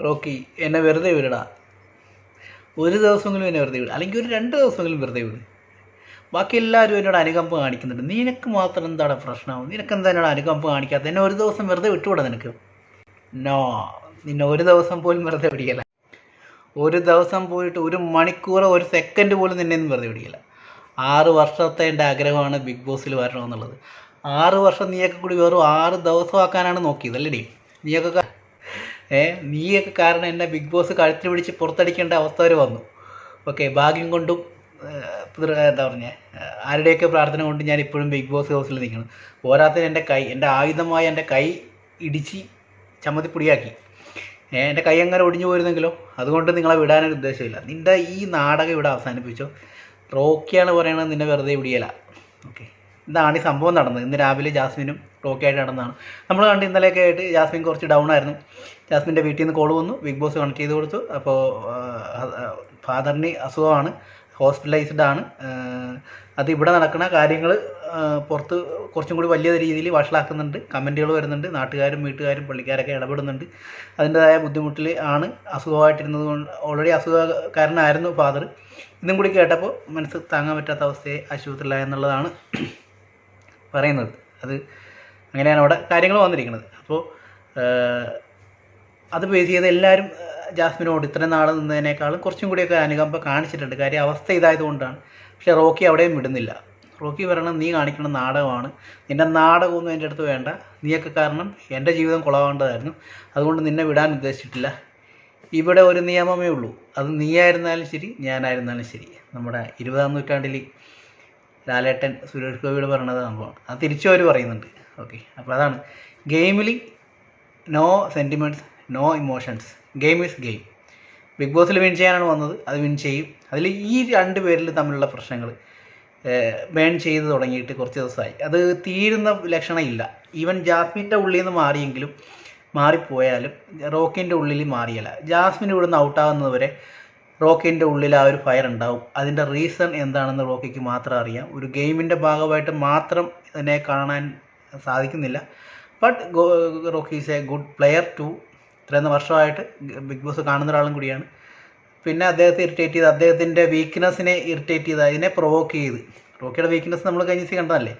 Rocky എന്നെ വെറുതെ വിടടാ. ഒരു ദിവസമെങ്കിലും എന്നെ വെറുതെ വിടും. അല്ലെങ്കിൽ ഒരു രണ്ട് ദിവസമെങ്കിലും വെറുതെ വിടും. ബാക്കി എല്ലാവരും എന്നോട് അനുകമ്പ കാണിക്കുന്നുണ്ട്. നിനക്ക് മാത്രം എന്താണ് പ്രശ്നം? നിനക്ക് എന്താ എന്നോട് അനുകമ്പ കാണിക്കാത്ത എന്നെ ഒരു ദിവസം വെറുതെ വിട്ടുകൂടാ നിനക്ക്? നോ. നിന്നെ ഒരു ദിവസം പോലും വെറുതെ പിടിക്കില്ല ഒരു ദിവസം പോയിട്ട് ഒരു മണിക്കൂറോ ഒരു സെക്കൻഡ് പോലും നിന്നെ ഒന്നും വെറുതെ പിടിക്കില്ല ആറ് വർഷത്തെ എന്റെ ആഗ്രഹമാണ് ബിഗ് ബോസിൽ വരണമെന്നുള്ളത്. ആറ് വർഷം നീയൊക്കെ കൂടി വെറും ആറ് ദിവസമാക്കാനാണ് നോക്കിയത് അല്ലേ നീയൊക്കെ നീയൊക്കെ കാരണം എന്നെ ബിഗ് ബോസ് കഴുത്തിൽ പിടിച്ച് പുറത്തടിക്കേണ്ട അവസ്ഥ വരെ വന്നു. ഓക്കെ ഭാഗ്യം കൊണ്ടും എന്താ പറഞ്ഞ ആരുടെയൊക്കെ പ്രാർത്ഥന കൊണ്ട് ഞാൻ ഇപ്പോഴും ബിഗ് ബോസ് ഹൗസിൽ നിൽക്കണം പോരാത്തതിന് എന്റെ കൈ എന്റെ ആയുധമായ എന്റെ കൈ ഇടിച്ച് ചമ്മതിപ്പൊടിയാക്കി എന്റെ കൈ അങ്ങനെ ഒടിഞ്ഞു പോയിരുന്നെങ്കിലോ? അതുകൊണ്ട് നിങ്ങളെ വിടാനൊരു ഉദ്ദേശമില്ല നിന്റെ ഈ നാടകം ഇവിടെ അവസാനിപ്പിച്ചോ. റോക്കിയാണ് പറയണത് നിന്നെ വെറുതെ വിടിയല ഓക്കെ ഇതാണ് ഈ സംഭവം നടന്നത്. ഇന്ന് രാവിലെ ജാസ്മിനും റോക്കിയായിട്ട് നടന്നതാണ്. നമ്മൾ കണ്ട് ഇന്നലെയൊക്കെ ആയിട്ട് ജാസ്മിൻ കുറച്ച് ഡൗൺ ആയിരുന്നു. ജാസ്മിന്റെ വീട്ടിൽ നിന്ന് കോൾ വന്നു. ബിഗ് ബോസ് കണക്ട് ചെയ്ത് കൊടുത്തു. അപ്പോൾ ഫാദറിന് അസുഖമാണ്. ഹോസ്പിറ്റലൈസ്ഡ് ആണ്. അത് ഇവിടെ നടക്കുന്ന കാര്യങ്ങൾ പുറത്ത് കുറച്ചും കൂടി വലിയ രീതിയിൽ വഷളാക്കുന്നുണ്ട്. കമന്റുകൾ വരുന്നുണ്ട്. നാട്ടുകാരും വീട്ടുകാരും പള്ളിക്കാരൊക്കെ ഇടപെടുന്നുണ്ട്. അതിന്റെതായ ബുദ്ധിമുട്ടിൽ ആണ് അസുഖമായിട്ടിരുന്നത്. കൊണ്ട് ഓൾറെഡി അസുഖക്കാരനായിരുന്നു ഫാദർ ഇതും കൂടി കേട്ടപ്പോൾ മനസ്സ് താങ്ങാൻ പറ്റാത്ത അവസ്ഥയെ ആശുപത്രിയിലായെന്നുള്ളതാണ്. പറയുന്നത്. അത് അങ്ങനെയാണ് അവിടെ കാര്യങ്ങൾ വന്നിരിക്കുന്നത്. അപ്പോൾ അത് ബേസ് ചെയ്ത് എല്ലാവരും ജാസ്മിനോട് ഇത്രയും നാൾ നിന്നതിനേക്കാളും കുറച്ചും കൂടിയൊക്കെ അനുകമ്പ കാണിച്ചിട്ടുണ്ട്. കാര്യം അവസ്ഥ ഇതായതുകൊണ്ടാണ്. പക്ഷേ റോക്കി അവിടെയും വിടുന്നില്ല. റോക്കി പറയണം നീ കാണിക്കുന്ന നാടകമാണ്. നിന്റെ നാടകമൊന്നും എന്റെ അടുത്ത് വേണ്ട. നീയൊക്കെ കാരണം എന്റെ ജീവിതം കുളവേണ്ടതായിരുന്നു. അതുകൊണ്ട് നിന്നെ വിടാൻ ഉദ്ദേശിച്ചിട്ടില്ല. ഇവിടെ ഒരു നിയമമേ ഉള്ളൂ. അത് നീയായിരുന്നാലും ശരി ഞാനായിരുന്നാലും ശരി. നമ്മുടെ ഇരുപതാം നൂറ്റാണ്ടിൽ ലാലേട്ടൻ സുരേഷ് ഗോപിയോട് പറയണത് സംഭവമാണ് അത് തിരിച്ചു അവർ പറയുന്നുണ്ട്. ഓക്കെ അപ്പോൾ അതാണ്. ഗെയിമിൽ no sentiments no emotions game is game big ബോസിൽ വിൻ ചെയ്യാനാണ് വന്നത്. അത് വിൻ ചെയ്യും. അതിൽ ഈ രണ്ട് പേരിൽ തമ്മിലുള്ള പ്രശ്നങ്ങൾ ബേൺ ചെയ്ത് തുടങ്ങിയിട്ട് കുറച്ച് ദിവസമായി. അത് തീരുന്ന ലക്ഷണമില്ല ഈവൻ ജാസ്മിന്റെ ഉള്ളിൽ നിന്ന് മാറിയെങ്കിലും മാറിപ്പോയാലും റോക്കിന്റെ ഉള്ളിൽ മാറിയല്ല. ജാസ്മിൻ ഇവിടുന്ന് ഔട്ടാകുന്നത് വരെ റോക്കിന്റെ ഉള്ളിൽ ആ ഒരു ഫയർ ഉണ്ടാവും. അതിന്റെ റീസൺ എന്താണെന്ന് റോക്കിക്ക് മാത്രം അറിയാം. ഒരു ഗെയിമിന്റെ ഭാഗമായിട്ട് മാത്രം ഇതിനെ കാണാൻ സാധിക്കുന്നില്ല. But Rocky is a good player too ഇത്രയും വർഷമായിട്ട് ബിഗ് ബോസ് കാണുന്ന ഒരാളും കൂടിയാണ്. പിന്നെ അദ്ദേഹത്തെ ഇറിറ്റേറ്റ് ചെയ്ത് അദ്ദേഹത്തിന്റെ വീക്ക്നെസ്സിനെ ഇറിറ്റേറ്റ് ചെയ്ത് അതിനെ പ്രൊവോക്ക് ചെയ്ത്. റോക്കിയുടെ വീക്ക്നെസ് നമ്മൾ കഴിഞ്ഞ ദിവസം കണ്ടതല്ലേ?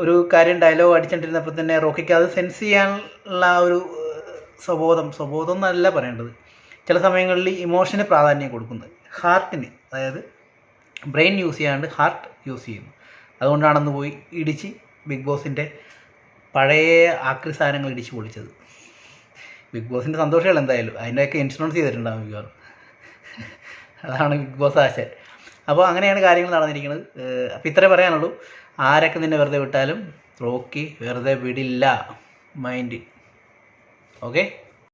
ഒരു കാര്യം ഡയലോഗ് അടിച്ചിട്ടിരുന്നപ്പോൾ തന്നെ റോക്കിക്ക് അത് സെൻസ് ചെയ്യാനുള്ള ആ ഒരു സ്വബോധം സ്വബോധം എന്നല്ല പറയേണ്ടത്. ചില സമയങ്ങളിൽ ഇമോഷന് പ്രാധാന്യം കൊടുക്കുന്നത്. ഹാർട്ടിന് അതായത് ബ്രെയിൻ യൂസ് ചെയ്യാണ്ട് ഹാർട്ട് യൂസ് ചെയ്യുന്നു. അതുകൊണ്ടാണെന്ന് പോയി ഇടിച്ച് ബിഗ് ബോസിന്റെ പഴയ ആക്രി സാധനങ്ങൾ ഇടിച്ച് പൊളിച്ചത്. ബിഗ് ബോസിന്റെ സന്തോഷമല്ല എന്തായാലും. അതിന്റെയൊക്കെ ഇൻഷുറൻസ് ചെയ്തിട്ടുണ്ടാകും മിക്കവാറും. അതാണ് ബിഗ് ബോസ് ആശ അപ്പോൾ അങ്ങനെയാണ് കാര്യങ്ങൾ നടന്നിരിക്കുന്നത്. അപ്പോൾ ഇത്രേ പറയാനുള്ളൂ. ആരൊക്കെ നിന്നെ വെറുതെ വിട്ടാലും റോക്കി വെറുതെ വിടില്ല. Mind okay